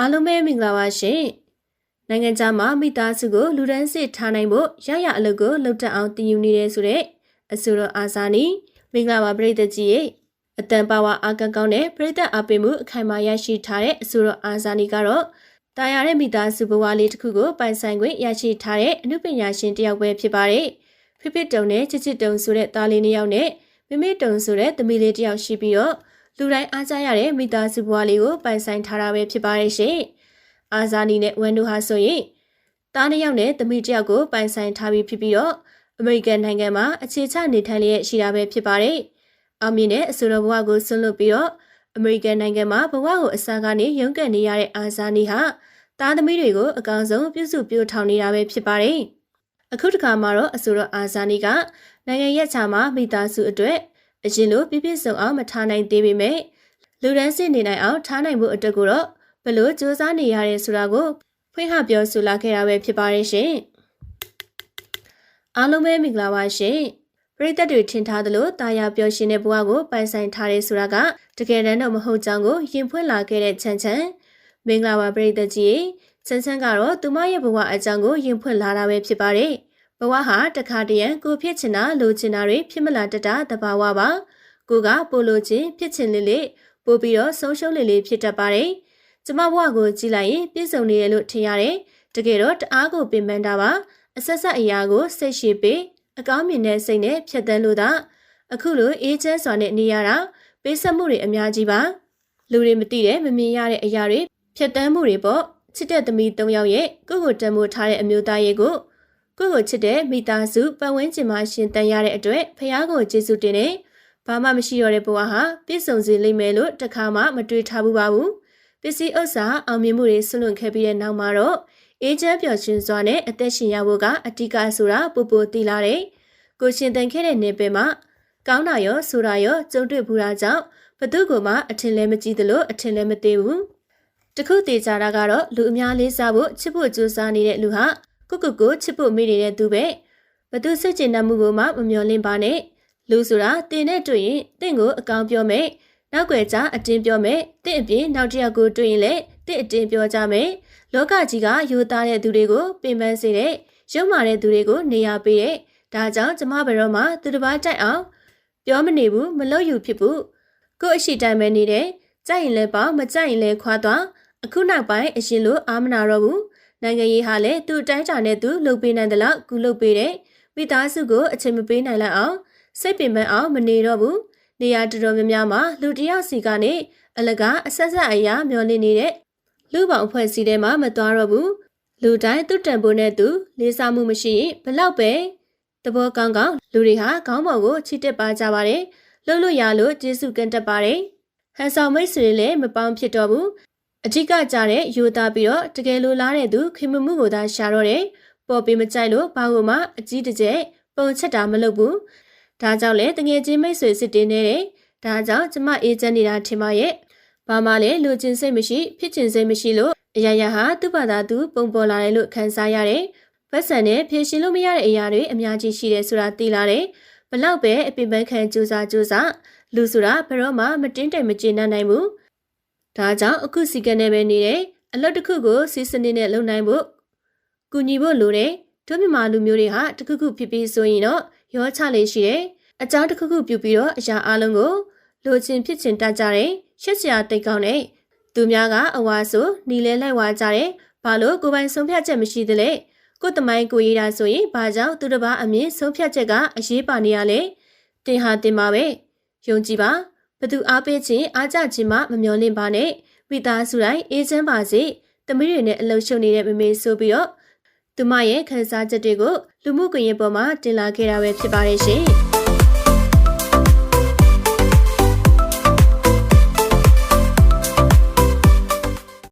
အားလုံးပဲမင်္ဂလာပါရှင်။နိုင်ငံခြားမှာမိသားစုကိုလူဒန်းစစ်ထားနိုင်ဖို့ရရအလုပ်ကိုလုပ်တတ်အောင်တည်ယူနေတယ်ဆိုတဲ့အဆိုတော်အာဇာနီမင်္ဂလာပါပရိသတ်ကြီးရဲ့အတန်ပါဝါအာကန်ကောင်းတဲ့ပရိသတ်အပင်မှုအခိုင်အမာရရှိထားတဲ့အဆိုတော်အာဇာနီကတော့တာယာတဲ့မိသားစုဘဝလေးတစ်ခုကိုပိုင်ဆိုင်ခွင့်ရရှိထားတဲ့အမှုပညာရှင်တစ်ယောက်ပဲဖြစ်ပါတယ်။ဖိဖိတုံနဲ့ချစ်ချစ်တုံဆိုတဲ့သားလေးနှစ်ယောက်နဲ့မိမိတုံဆိုတဲ့သမီးလေးတစ်ယောက်ရှိပြီးတော့ လူတိုင်းအားကြရတဲ့မိသားစုဘဝလေးကိုပိုင်ဆိုင်ထားတာပဲဖြစ်ပါတယ်ရှင်။အာဇာနီနဲ့ဝန်ဒူဟာဆိုရင်တားနှစ်ယောက်နဲ့သမီးတစ်ယောက်ကိုပိုင်ဆိုင်ထားပြီးဖြစ်ပြီးတော့အမေရိကန်နိုင်ငံမှာအခြေချနေထိုင်လျက်ရှိတာပဲဖြစ်ပါတယ်။အောင်မြင်တဲ့အဆိုတော်ဘဝကိုဆွလွတ်ပြီးတော့အမေရိကန်နိုင်ငံမှာဘဝကိုအစားကနေရုန်းကန်နေရတဲ့အာဇာနီဟာတားသမီးတွေကိုအကောင်ဆုံးပြုစုပြောထောင်နေတာပဲဖြစ်ပါတယ်။အခုတစ်ခါမှာတော့အဆိုတော်အာဇာနီကနိုင်ငံရက်ချာမှာမိသားစုအတွက် အရင်လိုပြည့်ပြည့်စုံအောင်မထားနိုင်သေးပေမဲ့လူဒန်းစစ်နေနိုင်အောင်ထားနိုင်ဖို့အတွက်ကိုတော့ဘလို့စူးစမ်းနေရတဲ့ဆိုတာကိုဖွင့်ဟပြောဆိုလာခဲ့တာပဲဖြစ်ပါတယ်ရှင်။အားလုံးပဲမင်္ဂလာပါရှင်။ပရိသတ်တွေထင်ထားသလိုတာယာပျော်ရှင်တဲ့ဘဝကိုပိုင်ဆိုင်ထားတဲ့ဆိုတာကတကယ်တမ်းတော့မဟုတ်ကြောင်းကိုရင်ဖွင့်လာခဲ့တဲ့ချန်ချန်မင်္ဂလာပါပရိသတ်ကြီးချန်ချန်ကတော့သူမရဲ့ဘဝအကြောင်းကိုရင်ဖွင့်လာတာပဲဖြစ်ပါတယ်။ ဘဝဟာတခါတရံကိုဖြစ်ချင်တာလိုချင်တာတွေဖြစ်မလာတတ်တာတဘာဝပါကိုကပိုလိုချင်းဖြစ်ချင်လေးလေးပို့ပြီးတော့ဆုံးရှုံးလေးလေးဖြစ်တတ်ပါတယ်ကျမဘဝကိုကြည့်လိုက်ရင်ပြည့်စုံနေရလို့ထင်ရတယ်တကယ်တော့တအားကိုပင်ပန်းတာပါအဆက်ဆက်အရာကိုစိတ်ရှိပေးအကောင်းမြင်တဲ့စိတ်နဲ့ဖြတ်သန်းလို့သာအခုလိုအေးချမ်းစွာနဲ့နေရတာပေးဆက်မှုတွေအများကြီးပါလူတွေမသိတဲ့မမြင်ရတဲ့အရာတွေဖြတ်သန်းမှုတွေပေါ့ချစ်တဲ့သမီး၃ယောက်ရဲ့ကိုယ့်ကိုတံမိုးထားတဲ့အမျိုးသားရဲ့ကို ကိုယ့်ကိုချစ်တဲ့မိသားစုပတ်ဝန်းကျင်မှာရှင်တန်ရတဲ့အတွက်ဖះကိုကျေးဇူးတင်နေဘာမှမရှိတော့တဲ့ဘဝဟာပြည့်စုံစေလိမ့်မယ်လို့တခါမှမတွေးထားဘူးပါဘူးပစ္စည်းဥစ္စာအောင်မြင်မှုတွေဆွလွန်ခဲ့ပြီးတဲ့နောက်မှာတော့အေဂျင့်ပျော်ရွှင်စွာနဲ့အသက်ရှင်ရဖို့ကအတိကဆိုတာပူပူသိလာတယ်ကိုရှင်တန်ခဲ့တဲ့နေပင်မှာကောင်းတာရောဆိုတာရောကြုံတွေ့ဘူးတာကြောင့်ဘသူကမှအထင်လဲမကြည့်သလိုအထင်လဲမသေးဘူးတခုတည်ကြတာကတော့လူအများလေးစားဖို့ချစ်ဖို့ကြိုးစားနေတဲ့လူဟာ ကိုကုကိုချစ်ဖို့မိနေတဲ့သူပဲဘသူစိတ်ကျဉ်တတ်မှုကိုမှမမျော်လင့်ပါနဲ့လူဆိုတာတင်နဲ့တွေ့ရင်တင့်ကိုအကောင်ပြောမယ်နောက်ွယ်ကြအတင်းပြောမယ်တင့်အပြင်နောက်တစ်ယောက်ကိုတွေ့ရင်လည်းတင့်အတင်းပြောကြမယ်လောကကြီးကယူသားတဲ့သူတွေကိုပင်ပန်းစေတဲ့ရုံမာတဲ့သူတွေကိုနေရာပေးတဲ့ဒါကြောင့်ကျမဘယ်တော့မှသူတစ်ပါးတိုက်အောင်ပြောမနေဘူးမလို့ယူဖြစ်ဘူးကို့အရှိတိုင်းပဲနေတယ်ကြိုက်ရင်လည်းပေါ့မကြိုက်ရင်လည်းခွာသွားအခုနောက်ပိုင်းအရင်လိုအာမနာတော့ဘူး နိုင်ငံရေးဟာလည်းသူ့တိုင်းတာနဲ့သူလှုပ်ပေးနိုင်တယ်လို့ကူလှုပ်ပေးတယ်မိသားစုကိုအချိန်မပေးနိုင်လောက်အောင်စိတ်ပင်ပန်းအောင်မနေတော့ဘူးနေရာတော်တော်များများမှာလူတယောက်စီကနေအလကားအဆက်ဆက်အရာမျောလင့်နေတဲ့လူပေါင်းအဖွဲ့အစည်းထဲမှာမသွားတော့ဘူးလူတိုင်းသူ့တန်ဖိုးနဲ့သူလေးစားမှုမရှိရင်ဘလောက်ပဲတဘောကောင်းကောင်းလူတွေဟာခေါင်းပေါ်ကိုချစ်တက်ပါကြပါတယ်လှုပ်လို့ရလို့ကျေးဇူးကန်တက်ပါတယ်ဟန်ဆောင်မိတ်ဆွေလည်းမပေါင်းဖြစ်တော့ဘူး အထက်ကကြတဲ့ယူသားပြီးတော့တကယ်လိုလားတဲ့သူခင်မမှုကိုသာရှာတော့တယ်ပေါ်ပြီးမကြိုက်လို့ဘာလို့မှအကြီးတကျယ်ပုံချက်တာမလုပ်ဘူးဒါကြောင့်လေတငယ်ချင်းမိတ်ဆွေစစ်တင်းနေတယ်ဒါကြောင့်ကျမအေးချမ်းနေတာထင်ပါရဲ့ဘာမှလည်းလူချင်းစိတ်မရှိ ဖြစ်ချင်စိတ်မရှိလို့အရာရာဟာသူ့ဘာသာသူပုံပေါ်လာတယ်လို့ခံစားရတယ်။ပတ်စံနဲ့ဖြည့်ရှင်လို့မရတဲ့အရာတွေအများကြီးရှိတယ်ဆိုတာသိလာတယ်။ဘလောက်ပဲအပင်ပန်းခံကြိုးစားကြိုးစားလူဆိုတာဘယ်တော့မှမတင်းတိမ်မကျေနပ်နိုင်ဘူး။ ဒါကြောင့်အခုစီကနဲ့ပဲနေတယ်။အလုပ်တစ်ခုကိုစီစနစ်နဲ့လုပ်နိုင်ဖို့ကူညီဖို့လိုတယ်။တို့မြန်မာလူမျိုးတွေဟာတခုခုဖြစ်ပြီးဆိုရင်တော့ရောချလေးရှိတယ်။အကြောင်းတစ်ခုခုပြုပြီးတော့အရာအလုံးကိုလိုချင်ဖြစ်ချင်တတ်ကြတယ်။ရှက်စရာတိတ်ကောင်းတယ်။သူများကအဝါဆိုနီလဲလိုက်ဝါကြတယ်။ဘာလို့ကိုပိုင်ဆုံးဖြတ်ချက်မရှိသလဲ။ကိုတမိုင်းကိုရေးတာဆိုရင်ဘာကြောင့်သူတစ်ပါးအမြင်ဆုံးဖြတ်ချက်ကအရေးပါနေရလဲ။တင်ဟာတင်ပါပဲ။ယုံကြည်ပါ။ ဘသူအားပေးခြင်းအားကြခြင်းမှမမျောလင့်ပါနဲ့။မိသားစုတိုင်းအေးချမ်းပါစေ။သမီးတွေနဲ့အလုပ်ရှုပ်နေတဲ့မမေဆိုပြီးတော့သူမရဲ့ခန်းစားချက်တွေကိုလူမှုကွန်ရက်ပေါ်မှာတင်လာခဲ့တာပဲဖြစ်ပါတယ်ရှင်။